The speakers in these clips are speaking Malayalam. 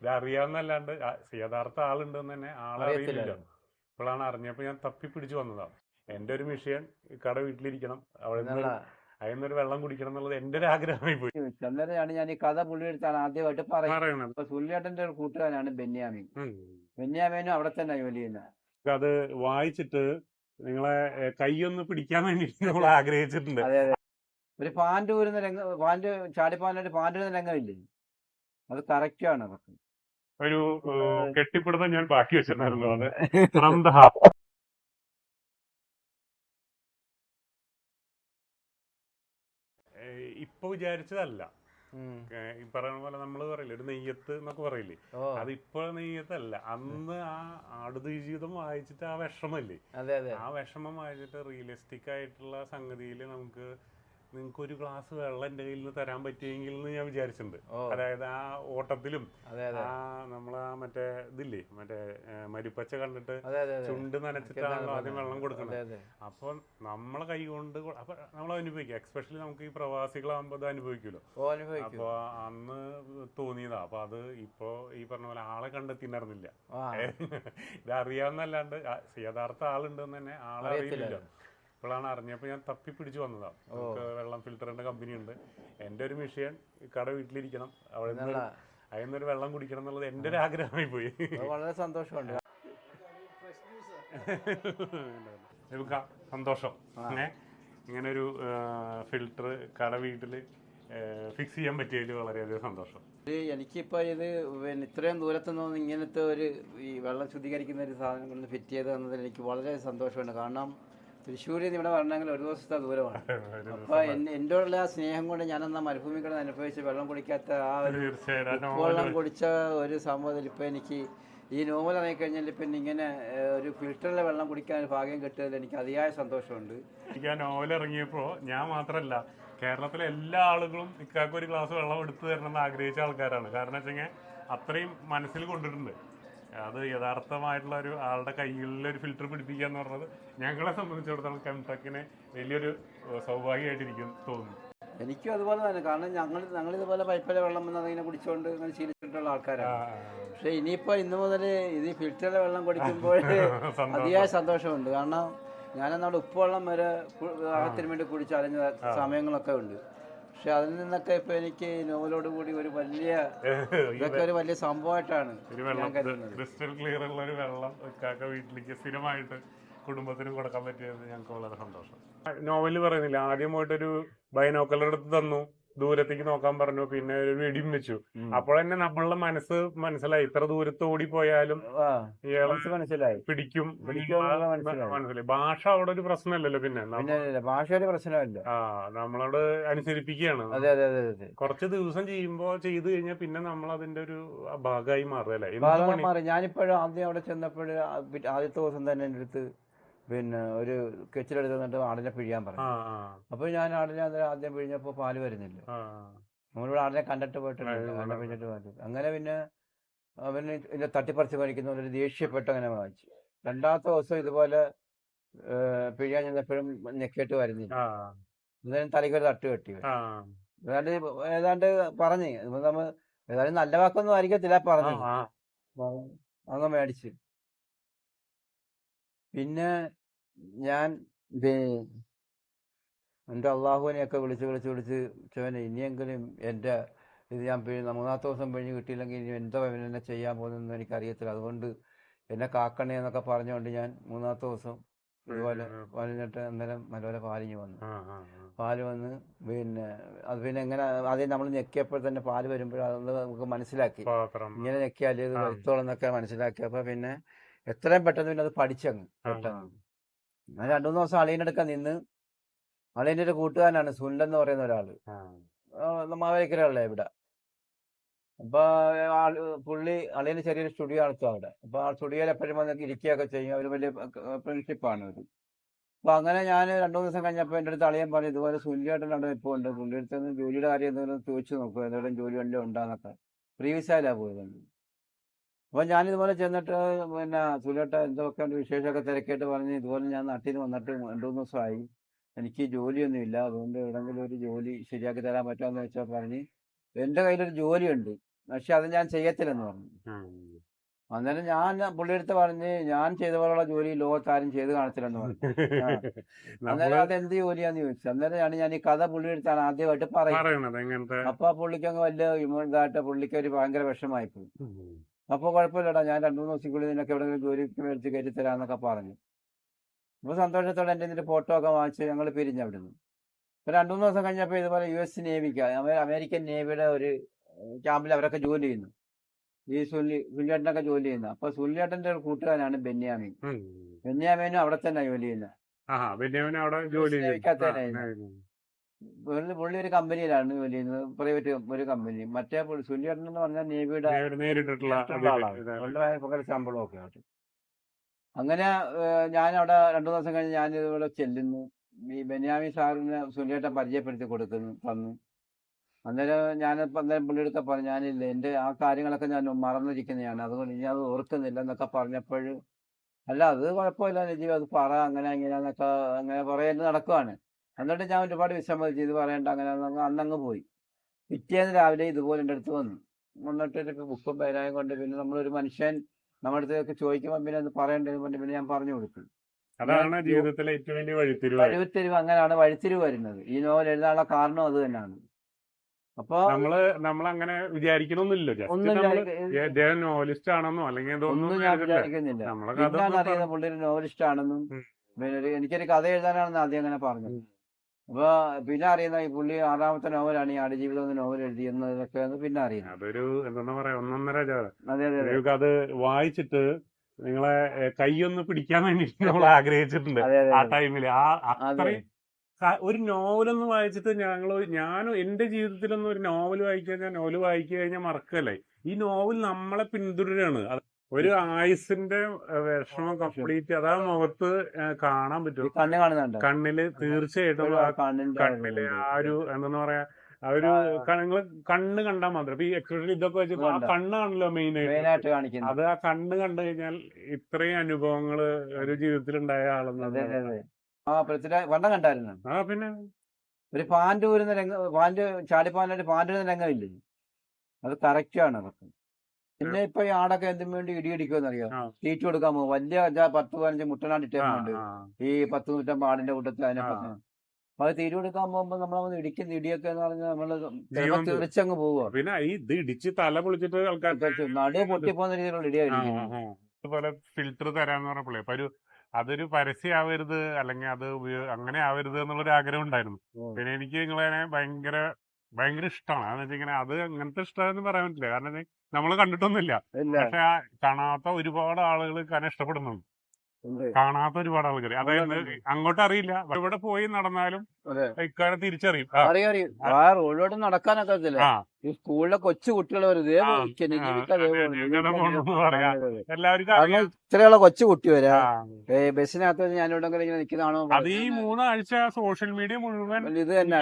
ഇത് അറിയാവുന്നല്ലാണ്ട് ആ യഥാർത്ഥ ആളുണ്ടെന്ന് തന്നെ ആളറിയില്ല. ഇപ്പോഴാണ് അറിഞ്ഞപ്പോ ഞാൻ തപ്പി പിടിച്ചു വന്നതാണ്. എന്റെ ഒരു മിഷൻ കട വീട്ടിലിരിക്കണം അവിടെ അതിന്നൊരു വെള്ളം കുടിക്കണം എന്നുള്ളത് എന്റെ ഒരു ആഗ്രഹമായി പോയി. അന്നേരമാണ് ഞാൻ ഈ കഥ പുള്ളിയെടുത്താണ് ആദ്യമായിട്ട് പറയുന്നത്. അപ്പൊ സുല്ലേട്ടന്റെ ഒരു കൂട്ടുകാരനാണ് ബെന്യാമിൻ. ബെന്യാമിനും അവിടെ തന്നെ ജോലി ചെയ്യുന്നത് അത് വായിച്ചിട്ട് നിങ്ങളെ കൈയൊന്ന് പിടിക്കാൻ വേണ്ടി നമ്മൾ ആഗ്രഹിച്ചിട്ടുണ്ട്. അതെ അതെ. ഒരു പാന്റ് ഊരുന്ന രംഗം പാന്റ് ചാടിപ്പാനായിട്ട് പാന്റ് ഊരുന്ന രംഗമില്ലേ? അത് കറക്റ്റ് ആണ് അതൊക്കെ. ഒരു കെട്ടിപ്പിടുത്തം ഞാൻ ബാക്കി വെച്ചിട്ടുണ്ടായിരുന്നു. അത്. ഫ്രം ദ ഹാർട്ട് ഇപ്പൊ വിചാരിച്ചതല്ല. ഈ പറയുന്ന പോലെ നമ്മൾ പറയില്ലേ ഒരു നെയ്യത്ത് എന്നൊക്കെ പറയില്ലേ? അത് ഇപ്പൊ നെയ്യത്തല്ല. അന്ന് ആ ആടുതീ ജീവിതം വായിച്ചിട്ട് ആ വിഷമല്ലേ? അതെ അതെ. ആ വിഷമം വായിച്ചിട്ട് റിയലിസ്റ്റിക് ആയിട്ടുള്ള സംഗതിയിൽ നമുക്ക് നിങ്ങൾക്ക് ഒരു ഗ്ലാസ് വെള്ളം എന്റെ കയ്യിൽ നിന്ന് തരാൻ പറ്റിയെങ്കിൽ എന്ന് ഞാൻ വിചാരിച്ചിട്ടുണ്ട്. അതായത് ആ ഓട്ടത്തിലും ആ നമ്മളാ മറ്റേ ഇതില്ലേ മറ്റേ മരിപ്പച്ച കണ്ടിട്ട് ചുണ്ട് നനച്ചിട്ടാണല്ലോ ആദ്യം വെള്ളം കൊടുക്കുന്നത്. അപ്പൊ നമ്മളെ കൈ കൊണ്ട് അപ്പൊ നമ്മൾ അനുഭവിക്കുക എക്സ്പെഷ്യലി നമുക്ക് ഈ പ്രവാസികളാകുമ്പോൾ അത് അനുഭവിക്കുമല്ലോ. അപ്പൊ അന്ന് തോന്നിയതാ. അപ്പൊ അത് ഇപ്പോ ഈ പറഞ്ഞ പോലെ ആളെ കണ്ടെത്തിണ്ടായിരുന്നില്ല ഇത് അറിയാവുന്നല്ലാണ്ട് യഥാർത്ഥ ആളുണ്ടെന്ന് തന്നെ ആളെ അറിയത്തില്ല. ഇപ്പോഴാണ് അറിഞ്ഞപ്പോൾ ഞാൻ തപ്പി പിടിച്ചു വന്നതാണ് നമുക്ക് വെള്ളം ഫിൽറ്ററിന്റെ കമ്പനി ഉണ്ട്. എന്റെ ഒരു മിഷൻ കട വീട്ടിലിരിക്കണം. അവിടെ നിന്ന് അതിൽ നിന്നൊരു വെള്ളം കുടിക്കണം എന്നുള്ളത് എന്റെ ഒരു ആഗ്രഹമായി പോയി. വളരെ സന്തോഷമുണ്ട്. സന്തോഷം. ഇങ്ങനെ ഒരു ഫിൽറ്റർ കട വീട്ടിൽ ഫിക്സ് ചെയ്യാൻ പറ്റിയതിൽ വളരെയധികം സന്തോഷം. എനിക്കിപ്പോ ഇത് പിന്നെ ഇത്രയും ദൂരത്തു നിന്ന് ഇങ്ങനത്തെ ഒരു ഈ വെള്ളം ശുദ്ധീകരിക്കുന്ന ഒരു സാധനം കൊണ്ട് ഫിറ്റ് ചെയ്ത് തന്നതിൽ എനിക്ക് വളരെ സന്തോഷമുണ്ട്. കാരണം തൃശ്ശൂരിൽ നിന്ന് ഇവിടെ വരണമെങ്കിൽ ഒരു ദിവസത്തെ ദൂരമാണ്. അപ്പൊ എന്നെ എന്നോടുള്ള ആ സ്നേഹം കൊണ്ട് ഞാൻ എന്നാ മരുഭൂമി കിടന്ന് അനുഭവിച്ച് വെള്ളം കുടിക്കാത്ത ആ ഒരു വെള്ളം കുടിച്ച ഒരു സംഭവത്തിൽ ഇപ്പൊ എനിക്ക് ഈ നോവൽ ഇറങ്ങി കഴിഞ്ഞാൽ പിന്നെ ഇങ്ങനെ ഒരു ഫിൽറ്ററിലെ വെള്ളം കുടിക്കാൻ ഒരു ഭാഗ്യം കിട്ടിയതിൽ എനിക്ക് അതിയായ സന്തോഷമുണ്ട്. എനിക്ക് ആ നോവൽ ഇറങ്ങിയപ്പോ ഞാൻ മാത്രല്ല കേരളത്തിലെ എല്ലാ ആളുകളും ഇക്കാക്ക് ഒരു ഗ്ലാസ് വെള്ളം എടുത്തു തരണം എന്ന് ആഗ്രഹിച്ച ആൾക്കാരാണ്. കാരണം വെച്ചാൽ അത്രയും മനസ്സിൽ കൊണ്ടിട്ടുണ്ട്. അത് യഥാർത്ഥമായിട്ടുള്ള ഒരു ആളുടെ കയ്യിൽ ഒരു ഫിൽറ്റർ പിടിപ്പിക്കുക എന്ന് പറഞ്ഞത് ഞങ്ങളെ സംബന്ധിച്ചിടത്തോളം കെംടെക്കിനെ വലിയൊരു സൗഭാഗ്യമായിട്ടിരിക്കും തോന്നുന്നു. എനിക്കും അതുപോലെ തന്നെ. കാരണം ഞങ്ങൾ ഞങ്ങൾ ഇതുപോലെ പൈപ്പിലെ വെള്ളം വന്ന് അതിങ്ങനെ കുടിച്ചുകൊണ്ട് ഇങ്ങനെ ശീലിച്ചിട്ടുള്ള ആൾക്കാരാണ്. പക്ഷെ ഇനിയിപ്പോ ഇന്ന് മുതൽ ഇത് ഫിൽറ്ററിലെ വെള്ളം കുടിക്കുമ്പോൾ. അതിയായ സന്തോഷമുണ്ട്. കാരണം ഞാനെന്നവിടെ ഉപ്പുവെള്ളം വരെ ദാഹത്തിന് വേണ്ടി കുടിച്ച് അലഞ്ഞ സമയങ്ങളൊക്കെ ഉണ്ട്. പക്ഷെ അതിൽ നിന്നൊക്കെ ഇപ്പൊ എനിക്ക് നോവലോട് കൂടി ഒരു വലിയ ഇതൊക്കെ ഒരു വലിയ സംഭവമായിട്ടാണ് ക്രിസ്റ്റൽ ക്ലിയർ ഉള്ള ഒരു വെള്ളം ഇക്കാക്ക വീട്ടിലേക്ക് സ്ഥിരമായിട്ട് കുടുംബത്തിന് കൊടുക്കാൻ പറ്റിയത് ഞങ്ങൾക്ക് വളരെ സന്തോഷം. നോവൽ പറയുന്നില്ല. ആദ്യമായിട്ടൊരു ബൈനോക്കലർ എടുത്ത് തന്നു. ദൂരത്തേക്ക് നോക്കാൻ പറഞ്ഞു. പിന്നെ ഒരു വെടിയും വെച്ചു. അപ്പോൾ തന്നെ നമ്മളുടെ മനസ്സ് മനസ്സിലായി. ഇത്ര ദൂരത്ത് ഓടിപ്പോയാലും മനസ്സിലായി. പിടിക്കും. മനസ്സിലായി. ഭാഷ അവിടെ ഒരു പ്രശ്നമല്ലല്ലോ പിന്നെ. ഭാഷ ഒരു പ്രശ്നമല്ല. ആ നമ്മളോട് അനുസരിപ്പിക്കുകയാണ്. കുറച്ച് ദിവസം ചെയ്യുമ്പോ ചെയ്തു കഴിഞ്ഞാൽ പിന്നെ നമ്മൾ അതിന്റെ ഒരു ഭാഗമായി മാറുകയല്ലേ അല്ലേ? ഞാനിപ്പോഴും ആദ്യം അവിടെ ചെന്നപ്പോഴും ആദ്യത്തെ ദിവസം തന്നെ എന്റെ അടുത്ത് പിന്നെ ഒരു കെച്ചിലെടുത്ത് തന്നിട്ട് ആടിനെ പിഴിയാൻ പറഞ്ഞു. അപ്പൊ ഞാൻ ആടിനെ അന്നേരം ആദ്യം പിഴിഞ്ഞപ്പോ പാൽ വരുന്നില്ല. നമ്മളിവിടെ ആടിനെ കണ്ടിട്ട് പോയിട്ടുണ്ട്. ആടിനെ പിഴിഞ്ഞിട്ട് പാൽ അങ്ങനെ പിന്നെ അവന് ഇതിന്റെ തട്ടിപ്പറിച്ച് കഴിക്കുന്ന ഒരു ദേഷ്യപ്പെട്ട് അങ്ങനെ വാങ്ങിച്ചു രണ്ടാമത്തെ ദിവസം ഇതുപോലെ പിഴിയാൻ ചെന്നപ്പോഴും ഞെക്കിയിട്ട് വരുന്നില്ല. ആ. തലയ്ക്കൊരു തട്ട് കെട്ടി ഏതാണ്ട് ഏതാണ്ട് പറഞ്ഞു. നമ്മൾ നമ്മ ഏതായാലും നല്ല വാക്കൊന്നും ആയിരിക്കത്തില്ല പറഞ്ഞു അങ്ങ് മേടിച്ച്. പിന്നെ ഞാൻ എന്റെ അള്ളാഹുവിനെയൊക്കെ വിളിച്ച് വിളിച്ച് വിളിച്ച് ചോനെ ഇനിയെങ്കിലും എന്റെ ഇത് ഞാൻ പിഴി മൂന്നാമത്തെ ദിവസം പിഴിഞ്ഞ് കിട്ടിയില്ലെങ്കിൽ ഇനി എന്തോ ഇവൻ എന്നെ ചെയ്യാൻ പോകുന്നതെന്ന് എനിക്കറിയത്തില്ല. അതുകൊണ്ട് എന്നെ കാക്കണേ എന്നൊക്കെ പറഞ്ഞുകൊണ്ട് ഞാൻ മൂന്നാമത്തെ ദിവസം ഇതുപോലെ വലിഞ്ഞിട്ട് അന്നേരം നല്ലപോലെ പാലിഞ്ഞ് വന്നു. പാൽ വന്ന് പിന്നെ അത് പിന്നെ എങ്ങനെ ആദ്യം നമ്മൾ ഞെക്കിയപ്പോൾ തന്നെ പാൽ വരുമ്പോൾ അത് നമുക്ക് മനസ്സിലാക്കി. ഇങ്ങനെ ഞെക്കിയാൽ ഇത്. വരുത്തോളം എന്നൊക്കെ മനസ്സിലാക്കി. അപ്പൊ പിന്നെ എത്രയും പെട്ടെന്ന് പിന്നെ അത് പഠിച്ചങ്ങ് പെട്ടെന്ന്. ഞാൻ രണ്ടു മൂന്ന് ദിവസം അളിയനെടുക്കാൻ നിന്ന്. അളിയന്റെ ഒരു കൂട്ടുകാരനാണ് സുനിൽ എന്ന് പറയുന്ന ഒരാൾ. ആ. മാവേലിക്കരയുള്ള ഇവിടെ. അപ്പൊ ആൾ പുള്ളി അളിയന് ചെറിയൊരു സ്റ്റുഡിയോ നടത്തും അവിടെ. അപ്പൊ ആ സ്റ്റുഡിയോയിൽ എപ്പോഴും വന്ന് ഇരിക്കുകയൊക്കെ ചെയ്യും. അവർ വലിയ ഫ്രണ്ട്ഷിപ്പാണ് അവർ. അപ്പൊ അങ്ങനെ ഞാൻ രണ്ടു ദിവസം കഴിഞ്ഞപ്പോൾ എന്റെ അടുത്ത് അളിയൻ പറഞ്ഞു ഇതുപോലെ സുല്ലിയായിട്ട് അവിടെ ഇപ്പോൾ ഉണ്ട്. പുള്ളിയുടെ അടുത്ത് ജോലിയുടെ കാര്യം എന്തെങ്കിലും ചോദിച്ചു നോക്കുക എന്തെങ്കിലും ജോലി വല്ലതും ഉണ്ടാന്നൊക്കെ പ്രീവിയസായാലാണ് പോയത്. അപ്പൊ ഞാൻ ഇതുപോലെ ചെന്നിട്ട് പിന്നെ സുലേട്ട എന്തൊക്കെ വിശേഷമൊക്കെ തിരക്കിയിട്ട് പറഞ്ഞ് ഇതുപോലെ ഞാൻ നാട്ടിൽ നിന്ന് വന്നിട്ട് രണ്ടു മൂന്ന് ദിവസമായി. എനിക്ക് ജോലിയൊന്നുമില്ല. അതുകൊണ്ട് എവിടെങ്കിലും ഒരു ജോലി ശരിയാക്കി തരാൻ പറ്റുമെന്ന് വെച്ചാൽ പറഞ്ഞ് എന്റെ കയ്യിലൊരു ജോലിയുണ്ട്. പക്ഷെ അത് ഞാൻ ചെയ്യത്തില്ലെന്ന് പറഞ്ഞു. അന്നേരം ഞാൻ പുള്ളിയെടുത്ത് പറഞ്ഞ് ഞാൻ ചെയ്ത പോലുള്ള ജോലി ലോകത്താരും ചെയ്ത് കാണത്തില്ലെന്ന് പറഞ്ഞു. അന്നേരം അത് എന്ത് ജോലിയാന്ന് ചോദിച്ചു. അന്നേരമാണ് ഞാൻ ഈ കഥ പുള്ളിയെടുത്താണ് ആദ്യമായിട്ട് പറയുന്നത്. അപ്പൊ പുള്ളിക്ക് അങ്ങ് വലിയ ഇതായിട്ട് പുള്ളിക്ക് ഒരു ഭയങ്കര വിഷമായി പോയി അപ്പൊ കുഴപ്പമില്ലടാ ഞാൻ രണ്ടു മൂന്ന് ദിവസത്തിനുള്ളിൽ നിനക്ക് എവിടെയെങ്കിലും ജോലിക്ക് മേടിച്ച് കയറ്റി തരാന്നൊക്കെ പറഞ്ഞു. അപ്പൊ സന്തോഷത്തോടെ എന്റെ ഇതിന്റെ ഫോട്ടോ ഒക്കെ വാങ്ങിച്ച് ഞങ്ങൾ പിരിഞ്ഞു അവിടുന്ന്. ഇപ്പൊ രണ്ടു മൂന്ന് ദിവസം കഴിഞ്ഞപ്പോൾ ഇതുപോലെ യു എസ് നേവിക്ക് അമേ- അമേരിക്കൻ നേവിയുടെ ഒരു ക്യാമ്പിൽ അവരൊക്കെ ജോലി ചെയ്യുന്നു. ഈ സുല്ലി സുല്ലിയേട്ടനൊക്കെ ജോലി ചെയ്യുന്നു. അപ്പൊ സുല്ലിയേട്ടന്റെ ഒരു കൂട്ടുകാരനാണ് ബെന്യാമിൻ. ബെന്യാമിനും അവിടെ തന്നെ ജോലി ചെയ്യുന്നത് ബെന്യാമിൻ അവിടെ ജോലി ചെയ്യും. പുള്ളി ഒരു കമ്പനിയിലാണ് ജോലി ചെയ്യുന്നത് പ്രൈവറ്റ് ഒരു കമ്പനി മറ്റേ പുള്ളി സുല്ലിയേട്ടൻ എന്ന് പറഞ്ഞാൽ നേവിയുടെ ആളാണ്. ഭയങ്കര ആയിട്ട്. അങ്ങനെ ഞാൻ അവിടെ രണ്ടു ദിവസം കഴിഞ്ഞ് ഞാൻ ഇതുപോലെ ചെല്ലുന്നു. ഈ ബെന്യാമി സാറിന് സുനിയേട്ടൻ പരിചയപ്പെടുത്തി കൊടുക്കുന്നു തന്നു. അന്നേരം ഞാൻ അന്നേരം പുള്ളിയെടുക്ക പറഞ്ഞു ഞാനില്ല എന്റെ ആ കാര്യങ്ങളൊക്കെ ഞാൻ മറന്നിരിക്കുന്നതാണ്. അതുകൊണ്ട് ഇനി അത് ഓർക്കുന്നില്ല എന്നൊക്കെ പറഞ്ഞപ്പോൾ അല്ല അത് കുഴപ്പമില്ല നിജീവ് അത് പറ അങ്ങനെ ഇങ്ങനെയാന്നൊക്കെ അങ്ങനെ പറയുന്നത് നടക്കുവാണ്. എന്നിട്ട് ഞാൻ ഒരുപാട് വിസമ്മതിച്ച് ഇത് പറയണ്ട അങ്ങനെ അങ്ങ് അന്നങ്ങ് പോയി. പിറ്റേന്ന് രാവിലെ ഇതുപോലെ എന്റെ അടുത്ത് വന്നു. വന്നിട്ട് എനിക്ക് ബുക്കും പേരായും കൊണ്ട് പിന്നെ നമ്മളൊരു മനുഷ്യൻ നമ്മുടെ അടുത്തൊക്കെ ചോദിക്കുമ്പോൾ പിന്നെ അത് പറയേണ്ടത് കൊണ്ട് പിന്നെ ഞാൻ പറഞ്ഞു കൊടുത്തു അതാണ് ജീവിതത്തിലെ ഏറ്റവും വലിയ വഴിത്തിരിവ്. വഴിത്തിരിവ് അങ്ങനെയാണ് വഴിത്തിരിവ് വരുന്നത്. ഈ നോവൽ എഴുതാനുള്ള കാരണം അത് തന്നെയാണ്. അപ്പൊ നമ്മൾ നമ്മളങ്ങനെ വിചാരിക്കണമെന്നില്ല ഒന്നും ജസ്റ്റ് നോവലിസ്റ്റ് ആണെന്നോ അല്ലെങ്കിൽ ഇതൊന്നും ഒന്നും ഞാൻ വിചാരിക്കുന്നില്ല. പുള്ളി ഒരു നോവലിസ്റ്റ് ആണെന്നും. പിന്നെ എനിക്കൊരു കഥ എഴുതാനാണെന്ന് ആദ്യം അങ്ങനെ പറഞ്ഞത് അപ്പൊ പിന്നെ അറിയുന്ന ഈ പുള്ളി ആറാമത്തെ നോവലാണ് ഈ ആടുജീവിതം എന്ന നോവൽ എഴുതിയെന്നതൊക്കെ പിന്നെ അറിയുന്നത് അതൊരു എന്താ പറയാ ഒന്നൊന്നര അതെ അതെ അതെ. നിങ്ങൾക്ക് അത് വായിച്ചിട്ട് നിങ്ങളെ കൈയൊന്ന് പിടിക്കാൻ വേണ്ടി നമ്മൾ ആഗ്രഹിച്ചിട്ടുണ്ട് ആ ടൈമിൽ ആ അത്രയും ഒരു നോവലൊന്ന് വായിച്ചിട്ട് ഞങ്ങൾ ഞാനും എന്റെ ജീവിതത്തിലൊന്നും ഒരു നോവൽ വായിക്കാൻ ഞാൻ നോവൽ വായിച്ചു കഴിഞ്ഞാൽ മറക്കല്ലേ? ഈ നോവൽ നമ്മളെ പിന്തുടരാണ്. ഒരു ആയുസിന്റെ വിഷമം കംപ്ലീറ്റ് അതാ മുഖത്ത് കാണാൻ പറ്റും. കണ്ണ് കാണുന്നുണ്ട്? കണ്ണിൽ തീർച്ചയായിട്ടും ആ കണ്ണിൽ ആ ഒരു എന്താ പറയാ ആ ഒരു നിങ്ങൾ കണ്ണ് കണ്ടാൽ മാത്രം. ഈ എക്സ്പ്രഷൻ ഇതൊക്കെ വെച്ച് ആ കണ്ണാണല്ലോ മെയിൻ ആയിട്ട്. അത് ആ കണ്ണ് കണ്ടു കഴിഞ്ഞാൽ ഇത്രയും അനുഭവങ്ങൾ ഒരു ജീവിതത്തിൽ ഉണ്ടായ ആളെന്ന് അതെ അതെ അതെ. ആ പൃഥ്വിരാജ് വണ്ണം കണ്ടായിരുന്നു. ആ പിന്നെ? ഒരു പാന്റ് ഊരുന്ന രംഗം പാന്റ് ചാടിപ്പാനായിട്ട് പാന്റ് ഊരുന്ന രംഗമില്ലേ? അത് കറക്റ്റ് ആണ് അതൊക്കെ. പിന്നെ ഇപ്പൊ ഈ ആടൊക്കെ എന്തിനു വേണ്ടി ഇടിയടിക്കുമെന്ന് അറിയാം തീറ്റ കൊടുക്കാൻ പോകും. വലിയ പത്ത് പതിനഞ്ച് മുട്ടനാട് ആ, ഇട്ടേക്കുന്നുണ്ട്. ഈ പത്ത് നൂറ്റമ്പത് ആടിന്റെ കൂട്ടത്തിൽ അതിനെ പറഞ്ഞു അത് തീറ്റ കൊടുക്കാൻ പോകുമ്പോ നമ്മളൊന്ന് ഇടിക്കുന്ന ഇടിയൊക്കെ എന്ന് പറഞ്ഞാൽ നമ്മൾ. തെറിച്ചങ്ങ് പോവുക പിന്നെ ഈ ഇത് ഇടിച്ച് തല പൊളിച്ചിട്ട് ആൾക്കാർ നടു പൊട്ടിപ്പോകുന്ന രീതിയിലുള്ള ഇടിയായിരിക്കും അതുപോലെ ഫിൽറ്റർ തരാന്ന് പറഞ്ഞപ്പോഴേ അപ്പൊ ഒരു അതൊരു പരസ്യമാവരുത് അല്ലെങ്കിൽ അത് അങ്ങനെ ആവരുത് എന്നുള്ളൊരു ആഗ്രഹം ഉണ്ടായിരുന്നു. പിന്നെ എനിക്ക് നിങ്ങളെ ഭയങ്കര ഭയങ്കര ഇഷ്ടമാണ്. അതെന്ന് വെച്ചിങ്ങനെ അത് അങ്ങനത്തെ ഇഷ്ടമെന്ന് പറയാൻ പറ്റില്ല. കാരണം നമ്മൾ കണ്ടിട്ടൊന്നുമില്ല. പക്ഷെ കാണാത്ത ഒരുപാട് ആളുകൾ കാരണം ഇഷ്ടപ്പെടുന്നുണ്ട്. കാണാത്ത ഒരുപാട് ആൾക്കാർ അതായത് അങ്ങോട്ട് അറിയില്ല ഇവിടെ പോയി നടന്നാലും അതെ. ഇക്കാരെ തിരിച്ചറിയും. അറിയാം ആ. റോഡിലോട്ട് നടക്കാനൊക്കെ അറിയത്തില്ല ഈ സ്കൂളിലെ കൊച്ചു കുട്ടികൾ അതെ. എല്ലാവർക്കും ഇത്രയുള്ള കൊച്ചു കുട്ടി വരാ. ബസ്സിനകത്ത് ഞാൻ ഇവിടെ ഇങ്ങനെ നിൽക്കുന്നതാണോ അത് ഈ മൂന്നാഴ്ച സോഷ്യൽ മീഡിയ മുഴുവൻ ഇത് തന്നെ.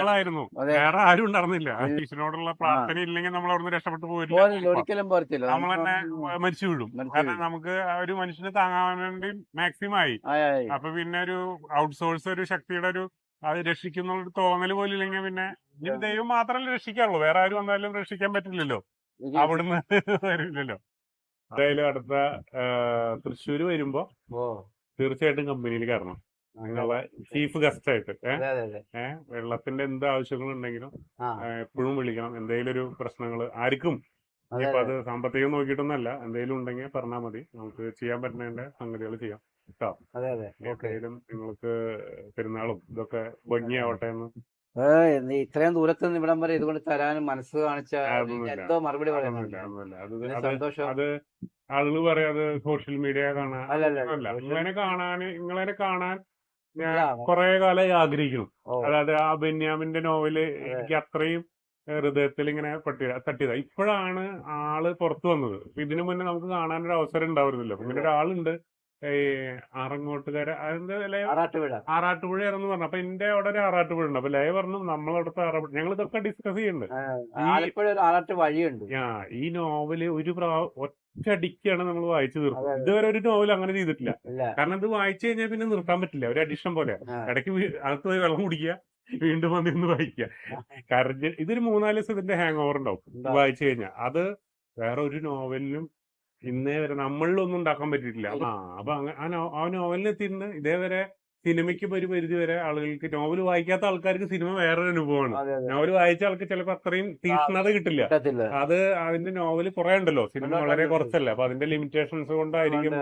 വേറെ ആരും ഉണ്ടായിരുന്നില്ല. ഈശ്വരനോടുള്ള പ്രാർത്ഥന ഇല്ലെങ്കിൽ നമ്മൾ അവിടുന്ന് രക്ഷപ്പെട്ടു പോയില്ല ഒരിക്കലും പോരത്തില്ല. നമ്മൾ തന്നെ മരിച്ചു വിടും കാരണം നമുക്ക് ഒരു മനുഷ്യനെ താങ്ങാൻ വേണ്ടി മാക്സിമം ആയി. അപ്പൊ പിന്നെ ഒരു ഔട്ട്സോഴ്സ് ഒരു ശക്തിയുടെ ഒരു അത് രക്ഷിക്കുന്ന തോന്നൽ പോലും ഇല്ലെങ്കിൽ പിന്നെ ദൈവം മാത്രമല്ലേ രക്ഷിക്കാറുള്ളൂ വേറെ ആരും വന്നാലും രക്ഷിക്കാൻ പറ്റില്ലല്ലോ. അവിടുന്ന് വരില്ലല്ലോ. എന്തായാലും അടുത്ത തൃശ്ശൂര് വരുമ്പോ ഓ, തീർച്ചയായിട്ടും കമ്പനിയിൽ കയറണം. അങ്ങനെയുള്ള ചീഫ് ഗസ്റ്റ് ആയിട്ട്. ഏഹ് അതെ, അതെ, അതെ. വെള്ളത്തിന്റെ എന്ത് ആവശ്യങ്ങളുണ്ടെങ്കിലും ഉണ്ടെങ്കിലും എപ്പോഴും വിളിക്കണം. എന്തെങ്കിലും ഒരു പ്രശ്നങ്ങൾ ആർക്കും. ഇപ്പൊ അത്. സാമ്പത്തികം നോക്കിയിട്ടൊന്നല്ല. എന്തെങ്കിലും ഉണ്ടെങ്കിൽ പറഞ്ഞാൽ മതി. നമുക്ക് ചെയ്യാൻ പറ്റുന്നതിന്റെ സംഗതികൾ ചെയ്യാം. കേട്ടോ അതെ, അതെ. എന്തായാലും നിങ്ങൾക്ക് പെരുന്നാളും ഇതൊക്കെ ഭംഗിയാവട്ടെ എന്ന്. ഇത് ഇത്രയും ദൂരത്ത് നിന്ന് ഇവിടം വരെ ഇതുകൊണ്ട് തരാനും മനസ്സ് കാണിച്ച എന്തോ മറുപടി പറയുന്നില്ല അത് ആളുകൾ പറയാം സോഷ്യൽ മീഡിയ കാണാൻ അല്ല, കാണാൻ നിങ്ങളെ കാണാൻ ഞാൻ. കുറെ കാലമായി ആഗ്രഹിക്കുന്നു. അതായത് ആ ബെന്യാമിന്റെ നോവൽ എനിക്ക് അത്രയും ഹൃദയത്തിൽ ഇങ്ങനെ പട്ടി തട്ടിയതാ. ഇപ്പോഴാണ് ആൾ പുറത്തു വന്നത്. ഇതിനു മുന്നേ നമുക്ക് കാണാൻ ഒരു അവസരം ഉണ്ടാവുന്നില്ല ഇങ്ങനെ ഒരാളുണ്ട്. ഈ ആറങ്ങോട്ടുകര ലയ ആറാട്ടുപുഴ. ആറാട്ടുപുഴയാണെന്ന് പറഞ്ഞു. അപ്പൊ എന്റെ അവിടെ ഒരു ആറാട്ടുപുഴ ഉണ്ട് അപ്പൊ ലയ പറഞ്ഞു നമ്മളവിടുത്തെ ആറാട്ടുപുഴ ഞങ്ങൾ ഇതൊക്കെ ഡിസ്കസ് ചെയ്യുന്നുണ്ട് ആറാട്ട് വഴിയുണ്ട്. ആ ഈ നോവൽ ഒരു ഒറ്റടിക്കാണ് നമ്മൾ വായിച്ചു തീർത്തത്. ഇതുവരെ ഒരു നോവൽ അങ്ങനെ ചെയ്തിട്ടില്ല. കാരണം ഇത് വായിച്ചു കഴിഞ്ഞാൽ പിന്നെ നിർത്താൻ പറ്റില്ല. ഒരു അഡിഷൻ പോലെ. ഇടയ്ക്ക് അകത്ത് പോയി വെള്ളം കുടിക്കുക വീണ്ടും വന്നിരുന്ന് വായിക്കുക. കാരണം ഇതൊരു മൂന്നാൽ ദിവസം ഇതിന്റെ ഹാങ് ഓവർ ഉണ്ടാവും. വായിച്ചു കഴിഞ്ഞാൽ അത് വേറെ ഒരു നോവലിലും ഇന്നേ വരെ നമ്മളിലൊന്നും ഉണ്ടാക്കാൻ പറ്റിയിട്ടില്ല. ആ അപ്പൊ ആ നോ- ആ ഇതേവരെ സിനിമയ്ക്ക് ഒരു പരിധി വരെ ആളുകൾക്ക് നോവൽ വായിക്കാത്ത ആൾക്കാർക്ക് സിനിമ വേറൊരു അനുഭവമാണ്. നോവൽ വായിച്ച ആൾക്ക് ചിലപ്പോ അത്രയും തീഷ്ണത കിട്ടില്ല. അത് അതിന്റെ നോവൽ കുറെ ഉണ്ടല്ലോ. സിനിമ വളരെ കുറച്ചല്ല. അപ്പൊ അതിന്റെ ലിമിറ്റേഷൻസ് കൊണ്ടായിരിക്കും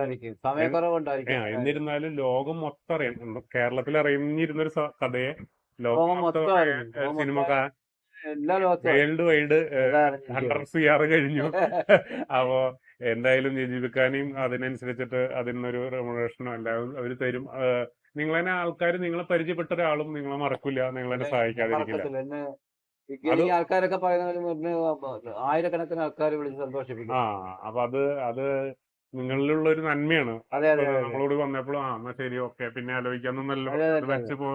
എന്നിരുന്നാലും ലോകം മൊത്തം അറിയാം. കേരളത്തിൽ അറിയുന്നിരുന്ന ഒരു കഥയെ ലോകം മൊത്തം cinema world wide hundred CR കഴിഞ്ഞു. അപ്പോ എന്തായാലും ജീവിക്കാനും അതിനനുസരിച്ചിട്ട് അതിനൊരു റെമുനറേഷനോ എല്ലാം അവർ തരും. നിങ്ങൾ തന്നെ ആൾക്കാർ നിങ്ങളെ പരിചയപ്പെട്ട ഒരാളും നിങ്ങളെ മറക്കില്ല നിങ്ങൾ തന്നെ സഹായിക്കാതിരിക്കില്ല. ആൾക്കാരൊക്കെ പറയുന്ന ആയിരക്കണക്കിന് ആൾക്കാർ വിളിച്ച് സന്തോഷിപ്പിക്കും. ആ അപ്പൊ അത് അത് നിങ്ങളിലുള്ള ഒരു നന്മയാണ്. നമ്മളോട് വന്നപ്പോഴും ആ എന്നാ ശരി ഓക്കെ പിന്നെ ആലോചിക്കാന്നല്ലോ വെച്ച് പോ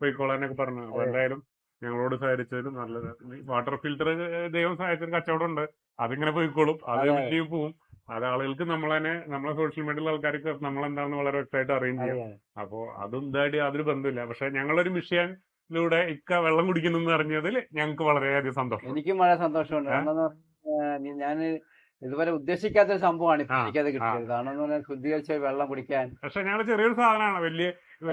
പോയിക്കോളാനൊക്കെ പറഞ്ഞു. അപ്പൊ എന്തായാലും ഞങ്ങളോട് സഹകരിച്ചതിന് നല്ലത്. വാട്ടർ ഫിൽട്ടർ ദൈവം സഹായിച്ചൊരു കച്ചവടം ഉണ്ട്. അതിങ്ങനെ പോയിക്കോളും. അത് അതെ. വിജയം പോവും. അത് ആളുകൾക്ക് നമ്മൾ തന്നെ നമ്മളെ സോഷ്യൽ മീഡിയയിലെ ആൾക്കാർക്ക് നമ്മളെന്താണെന്ന് വളരെ വ്യക്തമായിട്ട് അറിയുകയും ചെയ്യും. അപ്പോൾ അപ്പോ അതും ഇതായിട്ട് യാതൊരു ബന്ധമില്ല പക്ഷെ ഞങ്ങളൊരു മിഷ്യനിലൂടെ ഇക്ക വെള്ളം കുടിക്കുന്നു അറിഞ്ഞതിൽ ഞങ്ങൾക്ക് വളരെയധികം സന്തോഷം. എനിക്കും വളരെ സന്തോഷമുണ്ട്. ഞാൻ ഇതുവരെ ഉദ്ദേശിക്കാത്ത ഒരു സംഭവമാണ് എനിക്കത് കിട്ടിയത്. കാരണം എന്ന് പറഞ്ഞാൽ ശുദ്ധീകരിച്ച വെള്ളം കുടിക്കാൻ. പക്ഷെ ഞങ്ങൾ ചെറിയൊരു സാധനമാണ്. വലിയ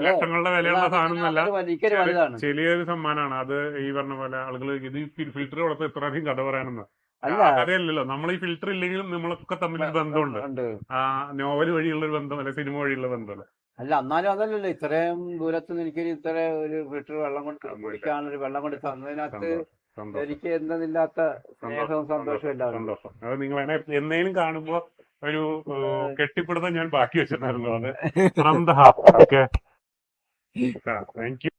ലക്ഷങ്ങളുടെ വിലയുള്ള സാധനം ചെറിയൊരു സമ്മാനമാണ്. അത് ഈ പറഞ്ഞ പോലെ ആളുകൾ ഇത് ഫിൽറ്റർ കൊടുത്ത് ഇത്ര അധികം കഥ പറയാനെന്ന് അല്ല. ആ നമ്മൾ ഈ ഫിൽറ്റർ ഇല്ലെങ്കിലും നമ്മളൊക്കെ തമ്മിൽ ഒരു ബന്ധമുണ്ട്. ആ നോവൽ വഴിയുള്ള ഒരു ബന്ധം അല്ലെ സിനിമ വഴിയുള്ള ബന്ധമല്ല അല്ല എന്നാലും അതല്ലല്ലോ. ഇത്രയും ദൂരത്ത് നിന്ന് എനിക്കൊരു ഇത്ര ഒരു ഫിൽറ്റർ വെള്ളം കൊണ്ട് കുടിക്കാനൊരു വെള്ളം കൊണ്ട് തന്നതിനകത്ത് എനിക്ക് എന്തെന്നില്ലാത്ത സ്നേഹവും സന്തോഷവും സന്തോഷം. അത് നിങ്ങൾ എന്നെ എന്നേലും കാണുമ്പോ ഒരു കെട്ടിപ്പിടുത്തം ഞാൻ ബാക്കി വെച്ചിട്ടുണ്ടായിരുന്നു അത്. Okay thank you